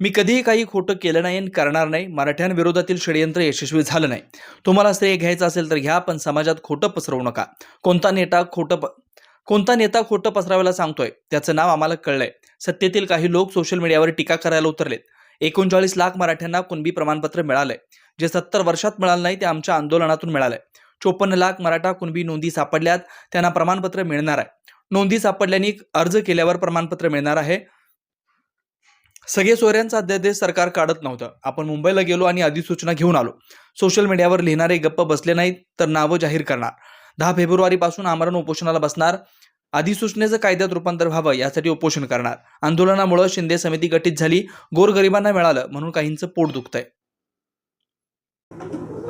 मी कधीही काही खोटं केलं नाही आणि करणार नाही. मराठ्यांविरोधातील षडयंत्र यशस्वी झालं नाही. तुम्हाला श्रेय घ्यायचं असेल तर घ्या पण समाजात खोटं पसरवू नका. कोणता नेता खोटं प कोणता नेता खोटं पसरावायला सांगतोय? त्याचं नाव आम्हाला कळलंय. सत्तेतील काही लोक सोशल मीडियावर टीका करायला उतरलेत. एकोणचाळीस लाख मराठ्यांना कुणबी प्रमाणपत्र मिळालंय. जे सत्तर वर्षात मिळालं नाही ते आमच्या आंदोलनातून मिळालंय. चोपन्न लाख मराठा कुणबी नोंदी सापडल्यात त्यांना प्रमाणपत्र मिळणार आहे. नोंदी सापडल्याने अर्ज केल्यावर प्रमाणपत्र मिळणार आहे. सगळे सोयऱ्यांचा अध्यादेश सरकार काढत नव्हतं. आपण मुंबईला गेलो आणि अधिसूचना घेऊन आलो. सोशल मीडियावर लिहिणारे गप्प बसले नाहीत तर नावं जाहीर करणार. दहा फेब्रुवारीपासून आमरण उपोषणाला बसणार. अधिसूचनेचं कायद्यात रूपांतर व्हावं यासाठी उपोषण करणार. आंदोलनामुळे शिंदे समिती गठीत झाली. गोरगरिबांना मिळालं म्हणून काहींचं पोट दुखतंय.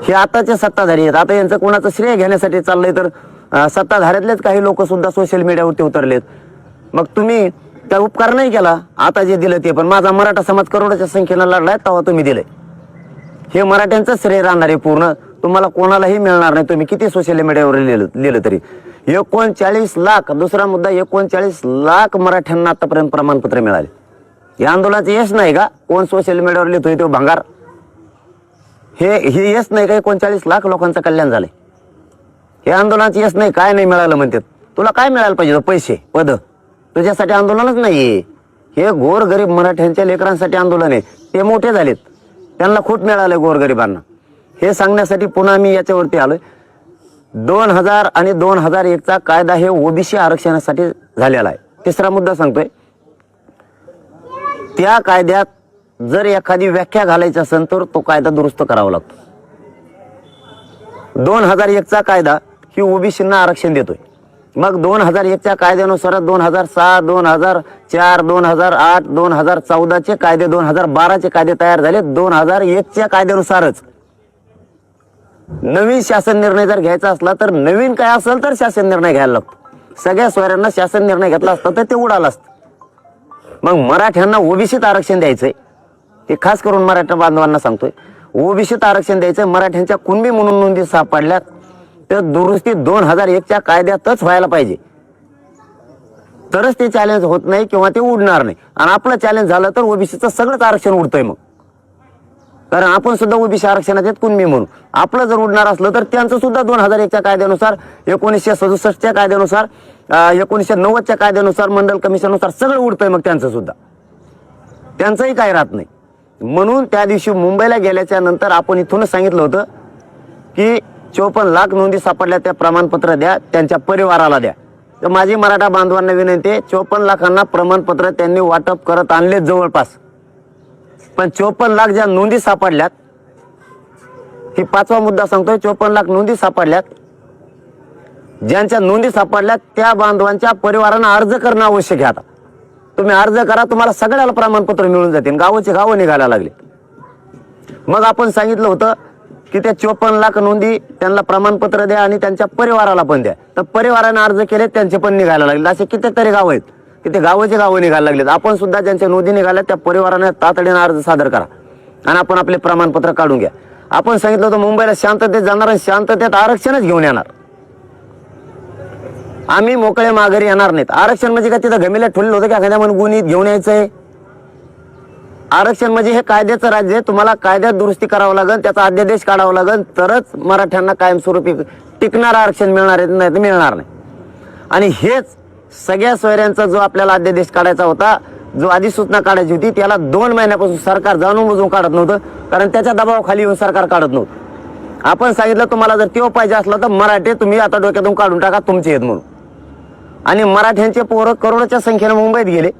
हे आताचे सत्ताधारी आहेत. आता यांचं कोणाचं श्रेय घेण्यासाठी चाललंय तर सत्ताधाऱ्यातलेच काही लोक सुद्धा सोशल मीडियावरती उतरलेत. मग तुम्ही त्या उपकार नाही केला. आता जे दिलं ते. पण माझा मराठा समाज करोडाच्या संख्येनं लढलाय तेव्हा तुम्ही दिलंय हे मराठ्यांचं श्रेय राहणार आहे पूर्ण. तुम्हाला कोणालाही मिळणार नाही. तुम्ही किती सोशल मीडियावर लिहिलं लिहिलं तरी. एकोणचाळीस लाख दुसरा मुद्दा एकोणचाळीस लाख मराठ्यांना आतापर्यंत प्रमाणपत्र मिळाले. या आंदोलनाचं यश नाही का? कोण सोशल मीडियावर लिहितोय तो भंगार? हे हे यश नाही का? एकोणचाळीस लाख लोकांचं कल्याण झालंय. हे आंदोलनाचं यश नाही. काय नाही मिळालं म्हणतात. तुला काय मिळायला पाहिजे? पैसे पद. तुझ्यासाठी आंदोलनच नाहीये. हे गोरगरीब मराठ्यांच्या लेकरांसाठी आंदोलन आहे. ते मोठे झालेत. त्यांना खूप मिळालंय गोरगरिबांना हे सांगण्यासाठी पुन्हा मी याच्यावरती आलोय. दोन हजार आणि दोन हजार एकचा कायदा हे ओबीसी आरक्षणासाठी झालेला आहे. तिसरा मुद्दा सांगतोय. त्या कायद्यात जर एखादी व्याख्या घालायची असेल तर तो कायदा दुरुस्त करावा लागतो. दोन हजार एकचा कायदा ही ओबीसींना आरक्षण देतोय. मग दोन हजार एकच्या कायद्यानुसार दोन हजार सहा दोन हजार चार दोन हजार आठ दोन हजार चौदाचे कायदे दोन हजार बाराचे कायदे तयार झाले दोन हजार एकच्या कायद्यानुसारच. नवीन शासन निर्णय जर घ्यायचा असला तर नवीन काय असेल तर शासन निर्णय घ्यायला लागतो. सगळ्या सोयऱ्यांना शासन निर्णय घेतला असता तर ते उडाला असतं. मग मराठ्यांना ओबीसीत आरक्षण द्यायचंय. ते खास करून मराठा बांधवांना सांगतोय. ओबीसीत आरक्षण द्यायचंय. मराठ्यांच्या कुणबी म्हणून नोंदी सापडल्यात. तर दुरुस्ती दोन हजार एकच्या कायद्यातच व्हायला पाहिजे. तरच ते चॅलेंज होत नाही किंवा ते उडणार नाही. आणि आपलं चॅलेंज झालं तर ओबीसीचं सगळंच आरक्षण उडतंय मग. कारण आपण सुद्धा ओबीसी आरक्षणात येत कुणबी म्हणून. आपलं जर उडणार असलं तर त्यांचं सुद्धा दोन हजार एकच्या कायद्यानुसार एकोणीसशे सदुसष्टच्या कायद्यानुसार एकोणीसशे नव्वदच्या कायद्यानुसार मंडल कमिशननुसार सगळं उडतंय मग त्यांचं सुद्धा. त्यांचंही काय राहत नाही. म्हणून त्या दिवशी मुंबईला गेल्याच्यानंतर आपण इथूनच सांगितलं होतं की चोपन्न लाख नोंदी सापडल्या त्या प्रमाणपत्र द्या त्यांच्या परिवाराला द्या. तर माझी मराठा बांधवांना विनंती आहे चोपन्न लाखांना प्रमाणपत्र त्यांनी वाटप करत आणले जवळपास. पण चोपन्न लाख ज्या नोंदी सापडल्यात ही पाचवा मुद्दा सांगतोय चोपन्न लाख नोंदी सापडल्यात ज्यांच्या नोंदी सापडल्यात त्या बांधवांच्या परिवारांना अर्ज करणं आवश्यक आहे आता. तुम्ही अर्ज करा तुम्हाला सगळ्याला प्रमाणपत्र मिळून जातील गावाचे गावं निघायला लागले. मग आपण सांगितलं होतं की त्या चोपन्न लाख नोंदी त्यांना प्रमाणपत्र द्या आणि त्यांच्या परिवाराला पण द्या. तर परिवाराने अर्ज केले त्यांचे पण निघायला लागले असे कितीतरी गाव आहेत. की ते गावाचे गावं निघायला लागलेत. आपण सुद्धा ज्यांच्या नोंदी निघाल्या त्या परिवाराने तातडीने अर्ज सादर करा. आणि आपण आपले प्रमाणपत्र काढून घ्या. आपण सांगितलं होतं मुंबईला शांततेत जाणार आणि शांततेत आरक्षणच घेऊन येणार. आम्ही मोकळे माघारी येणार नाहीत. आरक्षण म्हणजे काय? तिथं गमीला ठेवलेलं होतं की एखाद्या म्हणून गुन्हे घेऊन यायचंय. आरक्षण म्हणजे हे कायद्याचं राज्य आहे. तुम्हाला कायद्यात दुरुस्ती करावं लागेल त्याचा अध्यादेश काढावा लागेल. तरच मराठ्यांना कायमस्वरूपी टिकणारं आरक्षण मिळणार आहे नाही तर मिळणार नाही. आणि हेच सगळ्या सोयऱ्यांचा जो आपल्याला अध्यादेश काढायचा होता जो अधिसूचना काढायची होती त्याला दोन महिन्यापासून सरकार जाणून बुजून काढत नव्हतं कारण त्याच्या दबावाखाली येऊन सरकार काढत नव्हतं. आपण सांगितलं तुम्हाला जर तो पाहिजे असलं तर मराठे तुम्ही आता डोक्यातून काढून टाका तुमचे आहेत म्हणून. आणि मराठ्यांचे पोरं करोडच्या संख्येनं मुंबईत गेले.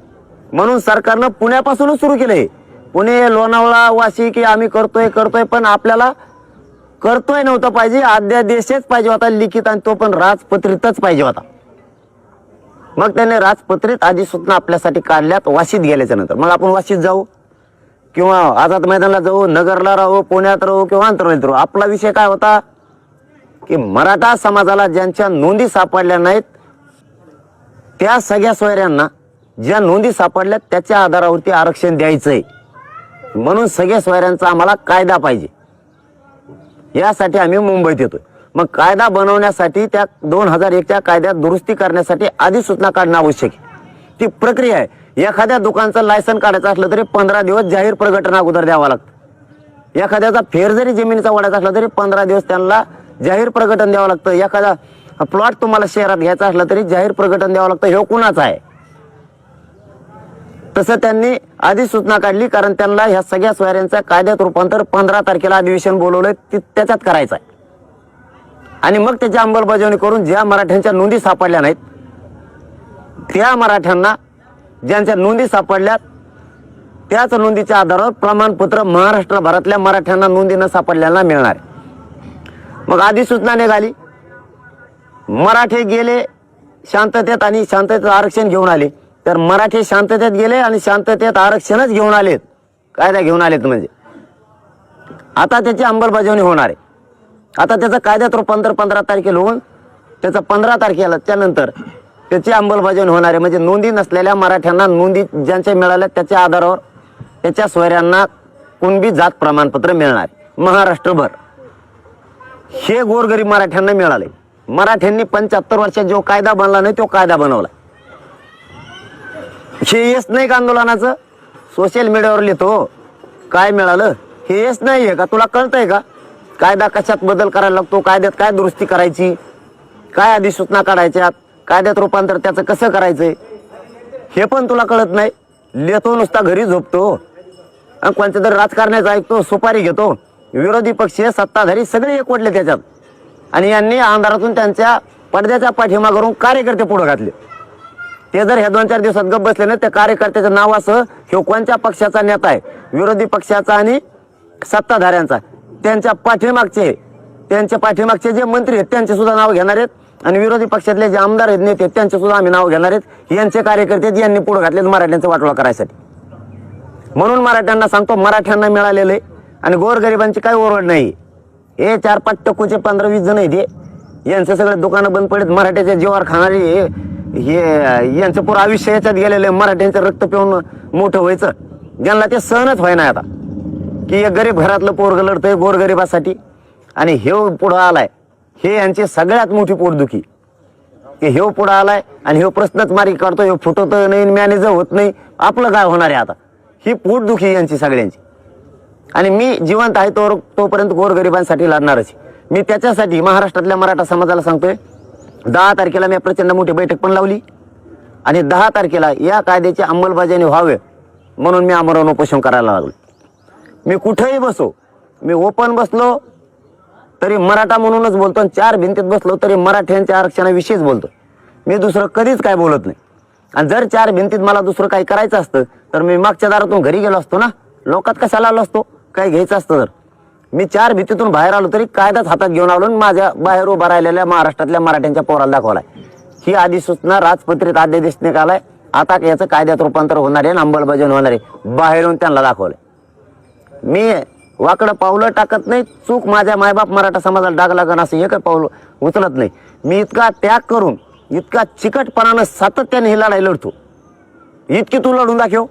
म्हणून सरकारनं पुण्यापासूनच सुरू केलं हे पुणे लोणावळा वाशी की आम्ही करतोय करतोय पण आपल्याला करतोय नव्हतं पाहिजे. अध्यादेशच पाहिजे होता लिखित आणि तो पण राजपत्रितच पाहिजे होता. मग त्याने राजपत्रित अधिसूचना आपल्यासाठी काढल्यात वाशीत गेल्याच्यानंतर. मग आपण वाशीत जाऊ किंवा आझाद मैदानला जाऊ नगरला राहू पुण्यात राहू किंवा आंतरवलीत राहू. आपला विषय काय होता? की मराठा समाजाला ज्यांच्या नोंदी सापडल्या नाहीत त्या सगळ्या सोयऱ्यांना ज्या नोंदी सापडल्या त्याच्या आधारावरती आरक्षण द्यायचं आहे म्हणून सगळ्या सोयऱ्यांचा आम्हाला कायदा पाहिजे. यासाठी आम्ही मुंबईत येतोय. मग कायदा बनवण्यासाठी त्या दोन हजार एकच्या कायद्यात दुरुस्ती करण्यासाठी अधिसूचना काढणं आवश्यक आहे. ती प्रक्रिया आहे. एखाद्या दुकानचं लायसन काढायचं असलं तरी पंधरा दिवस जाहीर प्रकटन अगोदर द्यावं लागतं. एखाद्याचा फेर जरी जमिनीचा वाढायचा असला तरी पंधरा दिवस त्यांना जाहीर प्रगटन द्यावं लागतं. एखादा प्लॉट तुम्हाला शहरात घ्यायचा असला तरी जाहीर प्रगटन द्यावं लागतं. हे कुणाचं आहे? तसं त्यांनी आधी सूचना काढली कारण त्यांना ह्या सगळ्या सोयऱ्यांचं कायद्यात रूपांतर पंधरा तारखेला अधिवेशन बोलवलंय ती त्याच्यात करायचं आहे आणि मग त्याची अंमलबजावणी करून ज्या मराठ्यांच्या नोंदी सापडल्या नाहीत त्या मराठ्यांना ज्यांच्या नोंदी सापडल्यात त्याच नोंदीच्या आधारावर प्रमाणपत्र महाराष्ट्रभरातल्या मराठ्यांना नोंदी न सापडलेला मिळणार आहे. मग अधिसूचना निघाली. मराठे गेले शांततेत आणि शांततेत आरक्षण घेऊन आले. तर मराठे शांततेत गेले आणि शांततेत आरक्षणच घेऊन आलेत. कायदा घेऊन आलेत म्हणजे. आता त्याची अंमलबजावणी होणार आहे. आता त्याचं कायद्यात रूपांतर पंधरा तारखेला होऊन त्याचा पंधरा तारखेला त्यानंतर त्याची अंमलबजावणी होणार आहे. म्हणजे नोंदी नसलेल्या मराठ्यांना नोंदी ज्यांच्या मिळाल्या त्याच्या आधारावर त्याच्या सोयऱ्यांना कुणबी जात प्रमाणपत्र मिळणार. महाराष्ट्रभर. हे गोरगरीब मराठ्यांना मिळाले. मराठ्यांनी पंच्याहत्तर वर्षात जो कायदा बनला नाही तो कायदा बनवला. हे येस नाही का आंदोलनाचं? सोशल मीडियावर लिहितो काय मिळालं? हे येस नाही आहे का? तुला कळतंय का? कायदा कशात बदल करायला लागतो? कायद्यात काय दुरुस्ती करायची? काय अधिसूचना काढायच्यात? कायद्यात रूपांतर त्याचं कसं करायचंय? हे पण तुला कळत नाही? लिहितो नुसता घरी झोपतो. आणि कोणत्या तरी राजकारण्याचं ऐकतो सुपारी घेतो. विरोधी पक्ष सत्ताधारी सगळे एकवटले त्याच्यात. आणि यांनी आमदारातून त्यांच्या पडद्याच्या पाठीमागरून कार्यकर्ते पुढे घातले. ते जर ह्या दोन चार दिवसात गप बसले ना त्या कार्यकर्त्याचं नाव असं हे कोणत्या पक्षाचा नेता आहे? विरोधी पक्षाचा आणि सत्ताधाऱ्यांचा. त्यांच्या पाठीमागचे त्यांच्या पाठीमागचे जे मंत्री आहेत त्यांचे सुद्धा नाव घेणार आहेत. आणि विरोधी पक्षातले जे आमदार आहेत नेते आहेत, त्यांचे सुद्धा आम्ही नाव घेणार आहेत. यांचे कार्यकर्ते आहेत, यांनी पुढे घातलेत मराठ्यांचा वाटोळा करायसाठी. म्हणून मराठ्यांना सांगतो मराठ्यांना मिळालेले आणि गोरगरिबांची काही ओरड नाही. हे चार पाच टक्कूचे पंधरा वीस जण आहेत यांचे सगळे दुकानं बंद पडत मराठ्याच्या जीवावर खाणारे हे यांचं पुरं आयुष्य याच्यात गेलेलं आहे. मराठ्यांचं रक्त पिऊन मोठं व्हायचं. ज्यांना ते सहनच व्हाय नाही आता. की एक गरीब घरातलं पोरग लढतंय गोरगरिबासाठी. आणि हे पुढं आलाय. हे यांची सगळ्यात मोठी पोटदुखी. की हे पुढं आलाय आणि हे प्रश्नच मारी काढतो हे फुटत नाही मॅनेजर होत नाही. आपलं काय होणार आहे आता? ही पोटदुखी यांची सगळ्यांची. आणि मी जिवंत आहे तो तोपर्यंत गोरगरिबांसाठी लढणारच मी त्याच्यासाठी महाराष्ट्रातल्या मराठा समाजाला सांगतोय दहा तारखेला मी प्रचंड मोठी बैठक पण लावली. आणि दहा तारखेला या कायद्याची अंमलबजावणी व्हावे म्हणून मी आमरण उपोषण करायला लागलो. मी कुठेही बसो मी ओपन बसलो तरी मराठा म्हणूनच बोलतो आणि चार भिंतीत बसलो तरी मराठ्यांच्या आरक्षणाविषयीच बोलतो. मी दुसरं कधीच काय बोलत नाही. आणि जर चार भिंतीत मला दुसरं काही करायचं असतं तर मी मागच्या दारातून घरी गेलो असतो ना. लोकात कशाला आलो असतो? काय घ्यायचं असतं तर. मी चार भीतीतून बाहेर आलो तरी कायदाच हातात घेऊन आलो आणि माझ्या बाहेर उभा राहिलेल्या महाराष्ट्रातल्या मराठ्यांच्या पोराला दाखवलाय. ही अधिसूचना राजपत्रित अध्यादेश निघालाय आता याचं कायद्यात रूपांतर होणार आहे आणि अंमलबजावणी होणार आहे. बाहेरून त्यांना दाखवलंय. मी वाकडं पावलं टाकत नाही चूक माझ्या मायबाप मराठा समाजाला डाग लागण असं हे काय पाऊल उचलत नाही. मी इतका त्याग करून इतका चिकटपणानं सातत्याने ही लढाई लढतो. इतकी तू लढून दाखव.